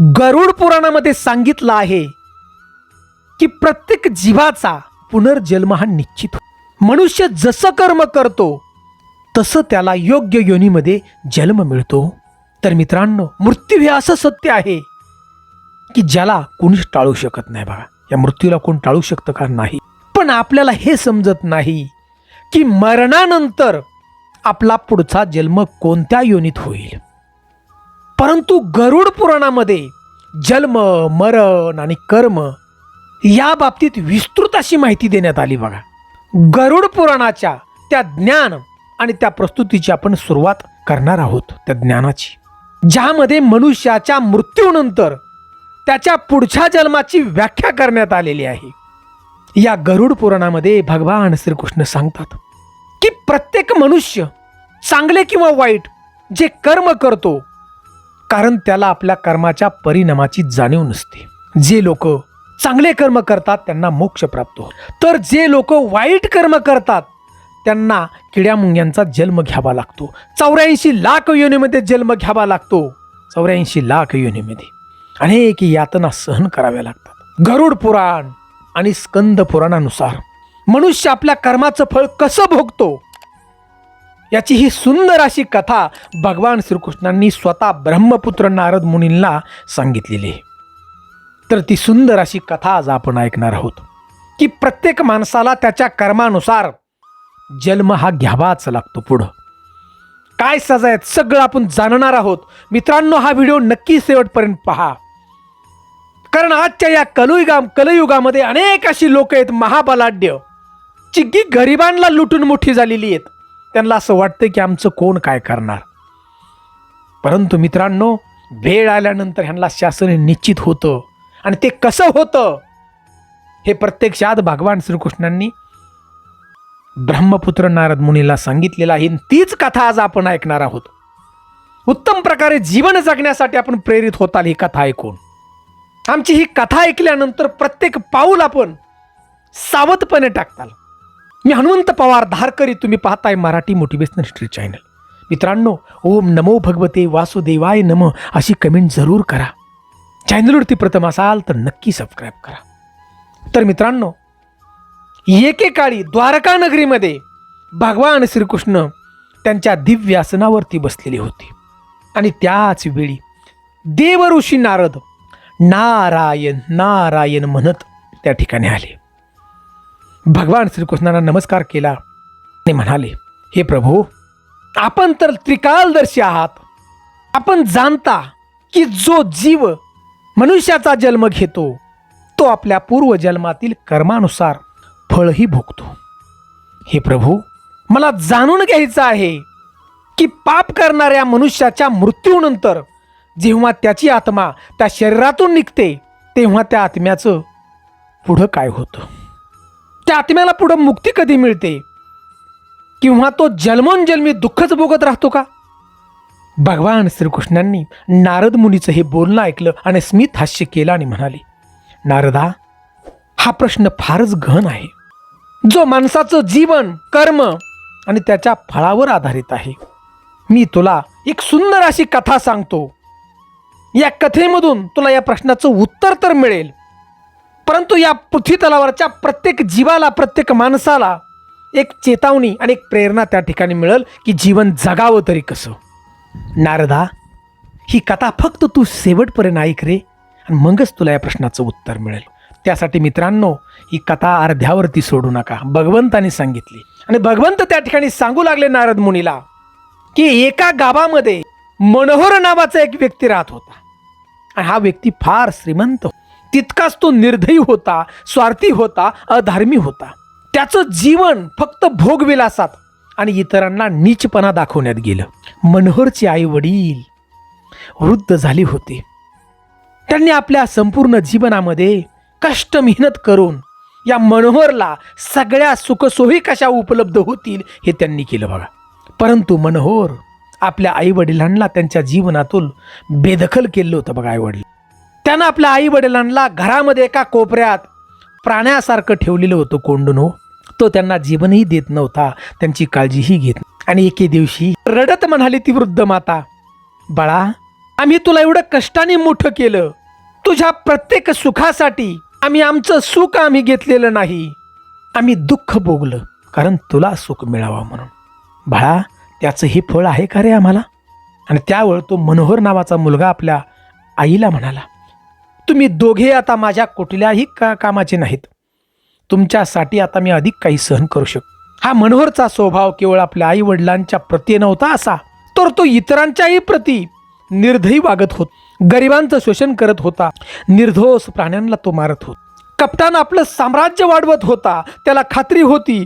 गरुड पुराणामध्ये सांगितलं आहे की प्रत्येक जीवाचा पुनर्जन्म हा निश्चित हो मनुष्य जसं कर्म करतो तसं त्याला योग्य योनीमध्ये जन्म मिळतो. तर मित्रांनो मृत्यू हे असं सत्य आहे की ज्याला कोणीच टाळू शकत नाही बघा या मृत्यूला कोण टाळू शकतं का? नाही. पण आपल्याला हे समजत नाही की मरणानंतर आपला पुढचा जन्म कोणत्या योनीत होईल. परंतु गरुड पुराणामध्ये जन्म मरण आणि कर्म या बाबतीत विस्तृत अशी माहिती देण्यात आली बघा. गरुड पुराणाच्या त्या ज्ञान आणि त्या प्रस्तुतीची आपण सुरुवात करणार आहोत त्या ज्ञानाची. ज्यामध्ये मनुष्याच्या मृत्यूनंतर त्याच्या पुढच्या जन्माची व्याख्या करण्यात आलेली आहे. या गरुड पुराणामध्ये भगवान श्रीकृष्ण सांगतात की प्रत्येक मनुष्य चांगले किंवा वाईट जे कर्म करतो कारण त्याला आपल्या कर्माच्या परिणामाची जाणीव नसते. जे लोक चांगले कर्म करतात त्यांना मोक्ष प्राप्त होतो. तर जे लोक वाईट कर्म करतात त्यांना किड्यामुंग्यांचा जन्म घ्यावा लागतो. चौऱ्याऐंशी लाख योनीमध्ये जन्म घ्यावा लागतो. चौऱ्याऐंशी लाख योनीमध्ये. अनेक यातना सहन कराव्या लागतात. गरुड पुराण आणि स्कंद पुराणानुसार मनुष्य आपल्या कर्माचं फळ कसं भोगतो? याची ही सुंदर अशी कथा भगवान श्रीकृष्णांनी स्वतः ब्रह्मपुत्र नारद मुनींना सांगितलेली आहे. तर ती सुंदर अशी कथा आज आपण ऐकणार आहोत की प्रत्येक माणसाला त्याच्या कर्मानुसार जन्म हा घ्यावाच लागतो पुढं. काय सजा आहेत सगळं आपण जाणणार आहोत. मित्रांनो हा व्हिडिओ नक्की शेवटपर्यंत पहा. कारण आजच्या या कलयुगा कलयुगामध्ये अनेक अशी लोक आहेत महाबलाढ्य जी की गरिबांना लुटून मोठी झालेली आहेत. त्यांना असं वाटतं की आमचं कोण काय करणार? परंतु मित्रांनो वेळ आल्यानंतर ह्यांना शासन निश्चित होतं. आणि ते कसं होतं? हे प्रत्यक्षात भगवान श्रीकृष्णांनी ब्रह्मपुत्र नारद मुनीला सांगितलेलं आहे. तीच कथा आज आपण ऐकणार आहोत. उत्तम प्रकारे जीवन जगण्यासाठी आपण प्रेरित होताल ही कथा ऐकून. आमची ही कथा ऐकल्यानंतर प्रत्येक पाऊल आपण सावधपणे टाकताल. मी हनुमंत पवार धारकरी तुम्ही पाहताय मराठी मोटिवेशनल हिस्ट्री चॅनल मित्रांनो ओम नमो भगवते वासुदेवाय नम अशी कमेंट जरूर करा. चॅनलवरती प्रथम असाल तर नक्की सबस्क्राईब करा. तर मित्रांनो एकेकाळी द्वारका नगरीमध्ये भगवान श्रीकृष्ण त्यांच्या दिव्य आसनावरती बसलेले होते. आणि त्याच वेळी देवऋषी नारद नारायण नारायण म्हणत त्या ठिकाणी आले. भगवान श्रीकृष्णांना नमस्कार केला. आणि म्हणाले हे प्रभू आपण तर त्रिकालदर्शी आहात. आपण जाणता की जो जीव मनुष्याचा जन्म घेतो तो आपल्या पूर्वजन्मातील कर्मानुसार फळही भोगतो. हे प्रभू मला जाणून घ्यायचं आहे की पाप करणाऱ्या मनुष्याच्या मृत्यूनंतर जेव्हा त्याची आत्मा त्या शरीरातून निघते तेव्हा त्या आत्म्याचं पुढं काय होतं? त्या आत्म्याला पुढं मुक्ती कधी मिळते? किंवा तो जन्मोनजन्मी दुःखच भोगत राहतो का? भगवान श्रीकृष्णांनी नारद मुनीचं हे बोलणं ऐकलं आणि स्मित हास्य केलं आणि म्हणाले नारदा हा प्रश्न फारच गहन आहे. जो माणसाचं जीवन कर्म आणि त्याच्या फळावर आधारित आहे. मी तुला एक सुंदर अशी कथा सांगतो. या कथेमधून तुला या प्रश्नाचं उत्तर तर मिळेल. परंतु या पृथ्वी तलावरच्या प्रत्येक जीवाला प्रत्येक माणसाला एक चेतावणी आणि एक प्रेरणा त्या ठिकाणी मिळेल की जीवन जगावं तरी कसं. नारदा ही कथा फक्त तू शेवटपर्यंत ऐक रे आणि मगच तुला या प्रश्नाचं उत्तर मिळेल. त्यासाठी मित्रांनो ही कथा अर्ध्यावरती सोडू नका. भगवंताने सांगितली. आणि भगवंत त्या ठिकाणी सांगू लागले नारद मुनीला की एका गावामध्ये मनोहर नावाचा एक व्यक्ती राहत होता. आणि हा व्यक्ती फार श्रीमंत होता. तितकाच तो निर्दयी होता स्वार्थी होता अधार्मी होता. त्याचं जीवन फक्त भोगविलासात आणि इतरांना नीचपणा दाखवण्यात गेलं. मनोहरचे आई वडील वृद्ध झाले होते. त्यांनी आपल्या संपूर्ण जीवनामध्ये कष्ट मेहनत करून या मनोहरला सगळ्या सुखसोयी कशा उपलब्ध होतील हे त्यांनी केलं बघा. परंतु मनोहर आपल्या आईवडिलांना त्यांच्या जीवनातून बेदखल केलं होतं बघा आईवडील त्यानं आपल्या आईवडिलांना घरामध्ये एका कोपऱ्यात प्राण्यासारखं ठेवलेलं होतं कोंडून हो. तो त्यांना जीवनही देत नव्हता. त्यांची काळजीही घेत आणि एके दिवशी रडत म्हणाली ती वृद्ध माता बाळा आम्ही तुला एवढं कष्टाने मोठं केलं. तुझ्या प्रत्येक सुखासाठी आम्ही आमचं सुख आम्ही घेतलेलं नाही. आम्ही दुःख भोगलं कारण तुला सुख मिळावा म्हणून. बाळा त्याचं हे फळ आहे का रे आम्हाला? आणि त्यावेळ तो मनोहर नावाचा मुलगा आपल्या आईला म्हणाला तुम्ही दोघे आता माझ्या कुठल्याही का कामाचे नाहीत. तुमच्यासाठी आता मी अधिक काही सहन करू शकतो हा मनोहरचा स्वभाव केवळ आपल्या आई वडिलांच्या प्रती नव्हता असा. तर तो इतरांच्याही प्रती निर्धयी वागत होत. गरिबांचं शोषण करत होता. निर्दोष प्राण्यांना तो मारत होत. कपटान आपलं साम्राज्य वाढवत होता. त्याला खात्री होती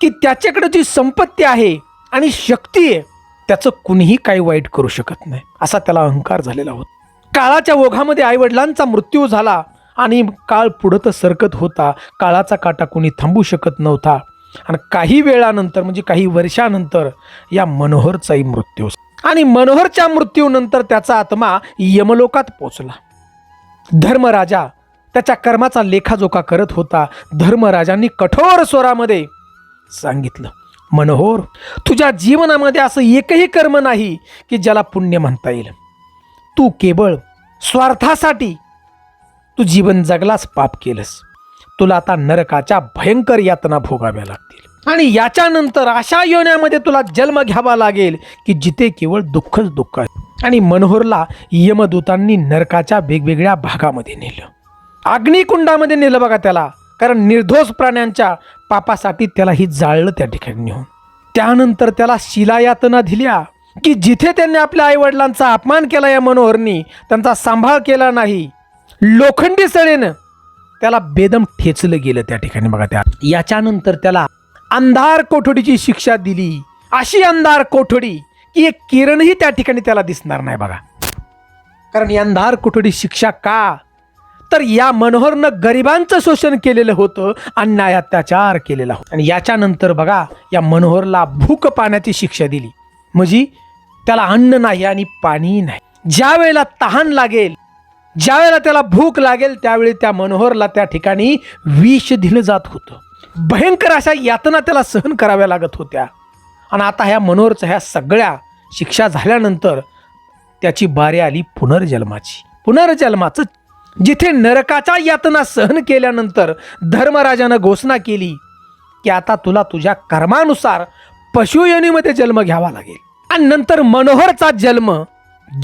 की त्याच्याकडे जी संपत्ती आहे आणि शक्ती आहे त्याचं कुणीही काही वाईट करू शकत नाही. असा त्याला अहंकार झालेला होता. काळाच्या ओघामध्ये आईवडिलांचा मृत्यू झाला आणि काळ पुढं तर सरकत होता. काळाचा काटा कोणी थांबू शकत नव्हता. आणि काही वेळानंतर म्हणजे काही वर्षानंतर या मनोहरचाही मृत्यू आणि मनोहरच्या मृत्यूनंतर त्याचा आत्मा यमलोकात पोचला. धर्मराजा त्याच्या कर्माचा लेखाजोखा करत होता. धर्मराजांनी कठोर स्वरामध्ये सांगितलं मनोहर तुझ्या जीवनामध्ये असं एकही कर्म नाही की ज्याला पुण्य म्हणता येईल. तू केवळ स्वार्थासाठी तू जीवन जगलास पाप केलंस. तुला आता नरकाच्या भयंकर यातना भोगाव्या लागतील. आणि याच्यानंतर अशा योन्यामध्ये तुला जन्म घ्यावा लागेल की जिथे केवळ दुःखच दुःख आहे. आणि मनोहरला यमदूतांनी नरकाच्या वेगवेगळ्या भागामध्ये नेलं. अग्निकुंडामध्ये नेलं बघा त्याला कारण निर्दोष प्राण्यांच्या पापासाठी त्याला ही जाळलं त्या ठिकाणी नेऊन. त्यानंतर त्याला शिलायातना दिल्या. की जिथे त्यांनी आपल्या आईवडिलांचा अपमान केला या मनोहरनी त्यांचा सांभाळ केला नाही लोखंडी सळेनं त्याला बेदम ठेचलं गेलं त्या ठिकाणी. बघा त्या याच्यानंतर त्याला अंधार कोठडीची शिक्षा दिली. अशी अंधार कोठडी की एक किरणही त्या ठिकाणी त्याला दिसणार नाही बघा. कारण ही अंधार कोठडी शिक्षा का? तर या मनोहरनं गरिबांचं शोषण केलेलं होतं अन्याय अत्याचार केलेला होता. आणि याच्यानंतर बघा या मनोहरला भूक पाण्याची शिक्षा दिली. म्हणजे त्याला अन्न नाही आणि पाणी नाही. ज्या वेळेला तहान लागेल ज्या वेळेला त्याला भूक लागेल त्यावेळी त्या मनोहरला त्या ठिकाणी विष दिलं जात होतं. भयंकर अशा यातना त्याला सहन कराव्या लागत होत्या. आणि आता ह्या मनोहरच्या ह्या सगळ्या शिक्षा झाल्यानंतर त्याची बारी आली पुनर्जन्माची. पुनर्जन्माचं जिथे नरकाच्या यातना सहन केल्यानंतर धर्मराजानं घोषणा केली की आता तुला तुझ्या कर्मानुसार पशुयोनीमध्ये जन्म घ्यावा लागेल. आणि नंतर मनोहरचा जन्म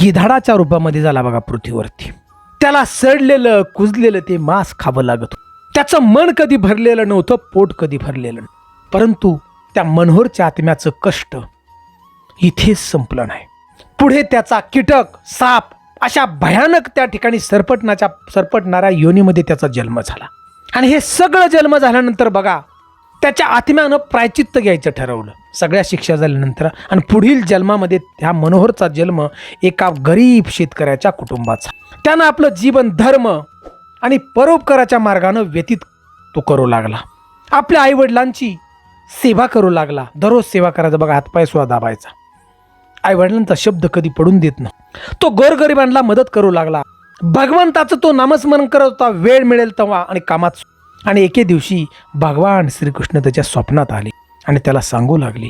गिधाडाच्या रूपामध्ये झाला बघा पृथ्वीवरती. त्याला सडलेलं कुजलेलं ते मांस खावं लागत त्याचं मन कधी भरलेलं नव्हतं पोट कधी भरलेलं परंतु त्या मनोहरच्या आत्म्याचं कष्ट इथेच संपलं नाही. पुढे त्याचा कीटक साप अशा भयानक त्या ठिकाणी सरपटण्याच्या सरपटणाऱ्या योनीमध्ये त्याचा जन्म झाला. आणि हे सगळं जन्म झाल्यानंतर बघा त्याच्या आत्म्यानं प्रायचित्त घ्यायचं ठरवलं. सगळ्या शिक्षा झाल्यानंतर आणि पुढील जन्मामध्ये त्या मनोहरचा जन्म एका गरीब शेतकऱ्याच्या कुटुंबाचा. त्यानं आपलं जीवन धर्म आणि परोपकाराच्या मार्गानं व्यतीत तो करू लागला. आपल्या आईवडिलांची सेवा करू लागला. दररोज सेवा करायचा. बघा हातपाय सुद्धा दाबायचा. आईवडिलांचा शब्द कधी पडून देत नाही. तो गोरगरिबांना मदत करू लागला. भगवंताचं तो नामस्मरण करत होता. वेळ मिळेल तेव्हा आणि कामात आणि एके दिवशी भगवान श्रीकृष्ण त्याच्या स्वप्नात आले आणि त्याला सांगू लागले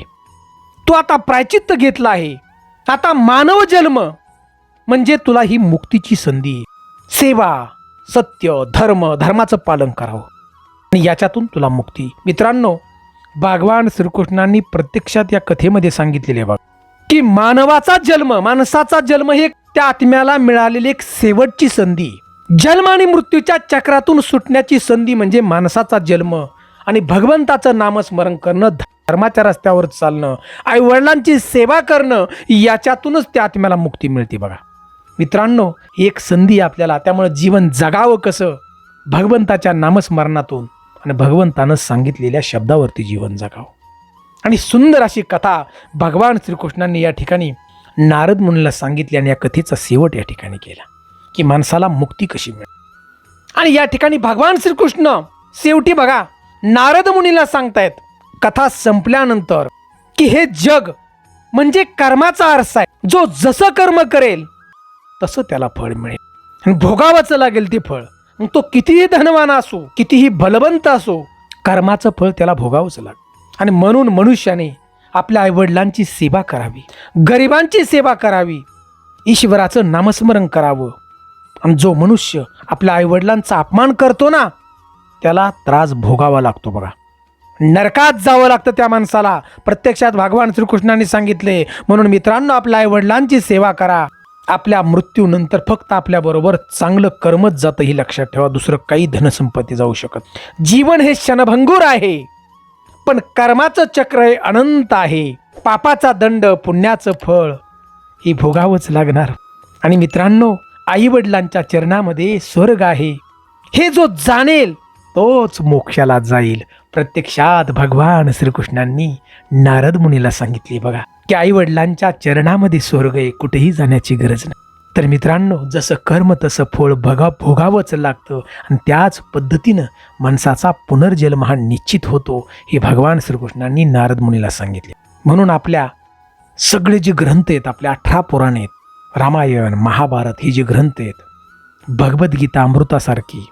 तू आता प्रायचित्त घेतला आहे. आता मानव जन्म. म्हणजे तुला ही मुक्तीची संधी सेवा सत्य धर्म धर्माचं पालन करावं. आणि याच्यातून तुला मुक्ती. मित्रांनो भगवान श्रीकृष्णांनी प्रत्यक्षात या कथेमध्ये सांगितलेले बघ की मानवाचा जन्म माणसाचा जन्म हे त्या आत्म्याला मिळालेली एक शेवटची संधी आहे. जन्म आणि मृत्यूच्या चक्रातून सुटण्याची संधी म्हणजे माणसाचा जन्म आणि भगवंताचं नामस्मरण करणं धर्माच्या रस्त्यावर चालणं आई वडिलांची सेवा करणं याच्यातूनच त्या आत्म्याला मुक्ती मिळते बघा. मित्रांनो एक संधी आपल्याला. त्यामुळे जीवन जगावं कसं? भगवंताच्या नामस्मरणातून आणि भगवंतानं सांगितलेल्या शब्दावरती जीवन जगावं. आणि सुंदर अशी कथा भगवान श्रीकृष्णांनी या ठिकाणी नारद मुनीला सांगितली आणि या कथेचा शेवट या ठिकाणी केला. की माणसाला मुक्ती कशी मिळेल? आणि या ठिकाणी भगवान श्रीकृष्ण शेवटी बघा नारद मुनीला सांगतायत कथा संपल्यानंतर की हे जग म्हणजे कर्माचा आरसा आहे. जो जसं कर्म करेल तसं त्याला फळ मिळेल. आणि भोगावंच लागेल ते फळ. मग तो कितीही धनवान असो कितीही बलवंत असो कर्माचं फळ त्याला भोगावंच लागेल. आणि म्हणून मनुष्याने आपल्या आईवडिलांची सेवा करावी. गरिबांची सेवा करावी. ईश्वराचं नामस्मरण करावं. आणि जो मनुष्य आपल्या आईवडिलांचा अपमान करतो ना त्याला त्रास भोगावा लागतो बघा. नरकात जावं लागतं त्या माणसाला. प्रत्यक्षात भगवान श्रीकृष्णाने सांगितले म्हणून मित्रांनो आपल्या आईवडिलांची सेवा करा. आपल्या मृत्यूनंतर फक्त आपल्याबरोबर चांगलं कर्मच जातं ही लक्षात ठेवा. दुसरं काही धनसंपत्ती जाऊ शकत जीवन हे क्षणभंगूर आहे पण कर्माचं चक्र हे अनंत आहे. पापाचा दंड पुण्याचं फळ ही भोगावंच लागणार. आणि मित्रांनो आईवडिलांच्या चरणामध्ये स्वर्ग आहे. हे जो जाणेल तोच मोक्षाला जाईल. प्रत्यक्षात भगवान श्रीकृष्णांनी नारद मुनीला सांगितले बघा की आईवडिलांच्या चरणामध्ये स्वर्ग आहे कुठेही जाण्याची गरज नाही. तर मित्रांनो जसं कर्म तसं फळ भगा भोगावंच लागतं आणि त्याच पद्धतीनं माणसाचा पुनर्जन्म हा निश्चित होतो हे भगवान श्रीकृष्णांनी नारद मुनीला सांगितले. म्हणून आपल्या सगळे जे ग्रंथ आहेत आपल्या अठरा पुराण आहेत रामायण महाभारत ही जे ग्रंथ आहेत भगवद्गीता अमृतासारखी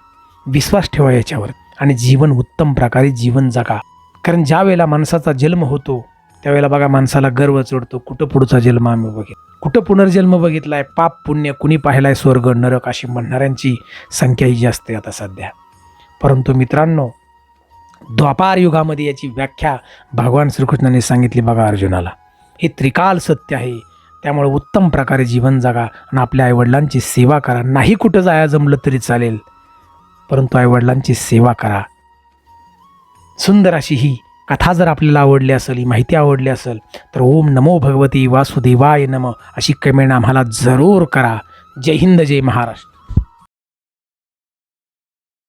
विश्वास ठेवा याच्यावर आणि जीवन उत्तम प्रकारे जीवन जगा. कारण ज्या वेळेला माणसाचा जन्म होतो त्यावेळेला बघा माणसाला गर्व चढतो कुठं पुढचा जन्म आम्ही बघित कुठं पुनर्जन्म बघितलाय? पाप पुण्य कुणी पाहिलाय? स्वर्ग नरक अशी म्हणणाऱ्यांची संख्याही जास्त आहे आता सध्या. परंतु मित्रांनो द्वापार युगामध्ये याची व्याख्या भगवान श्रीकृष्णाने सांगितली बघा अर्जुनाला. हे त्रिकाल सत्य आहे. त्यामुळे उत्तम प्रकारे जीवन जगा आणि आपल्या आईवडिलांची सेवा करा. नाही कुठं जाया जमलं तरी चालेल. परंतु आईवडिलांची सेवा करा. सुंदर अशी ही कथा जर आपल्याला आवडली असेल ही माहिती आवडली असेल तर ओम नमो भगवती वासुदेवाय नम अशी कमेंट आम्हाला जरूर करा. जय हिंद जय महाराष्ट्र.